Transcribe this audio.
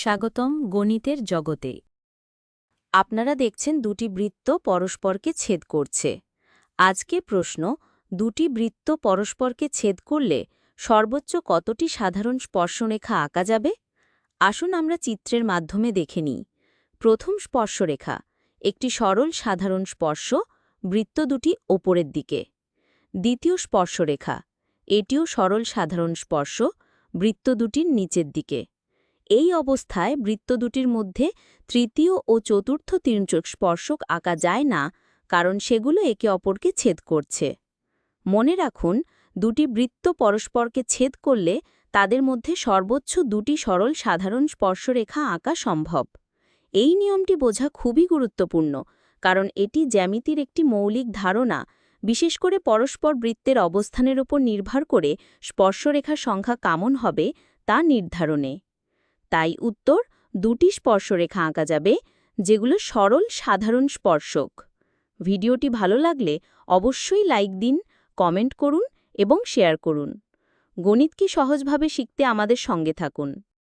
স্বাগতম গণিতের জগতে। আপনারা দেখছেন দুটি বৃত্ত পরস্পরকে ছেদ করছে। আজকে প্রশ্ন, দুটি বৃত্ত পরস্পরকে ছেদ করলে সর্বোচ্চ কতটি সাধারণ স্পর্শরেখা আঁকা যাবে? আসুন আমরা চিত্রের মাধ্যমে দেখে নিই। প্রথম স্পর্শরেখা, একটি সরল সাধারণ স্পর্শ, বৃত্ত দুটি ওপরের দিকে। দ্বিতীয় স্পর্শরেখা, এটিও সরল সাধারণ স্পর্শ, বৃত্ত দুটির নিচের দিকে। এই অবস্থায় বৃত্ত দুটির মধ্যে তৃতীয় ও চতুর্থ তির্যক স্পর্শক আঁকা যায় না, কারণ সেগুলো একে অপরকে ছেদ করছে। মনে রাখুন, দুটি বৃত্ত পরস্পরকে ছেদ করলে তাদের মধ্যে সর্বোচ্চ দুটি সরল সাধারণ স্পর্শরেখা আঁকা সম্ভব। এই নিয়মটি বোঝা খুবই গুরুত্বপূর্ণ, কারণ এটি জ্যামিতির একটি মৌলিক ধারণা, বিশেষ করে পরস্পর বৃত্তের অবস্থানের উপর নির্ভর করে স্পর্শরেখার সংখ্যা কেমন হবে তা নির্ধারণে। তাই উত্তর দুটি স্পর্শরেখা আঁকা যাবে, যেগুলো সরল সাধারণ স্পর্শক। ভিডিওটি ভালো লাগলে অবশ্যই লাইক দিন, কমেন্ট করুন এবং শেয়ার করুন। গণিতকে সহজভাবে শিখতে আমাদের সঙ্গে থাকুন।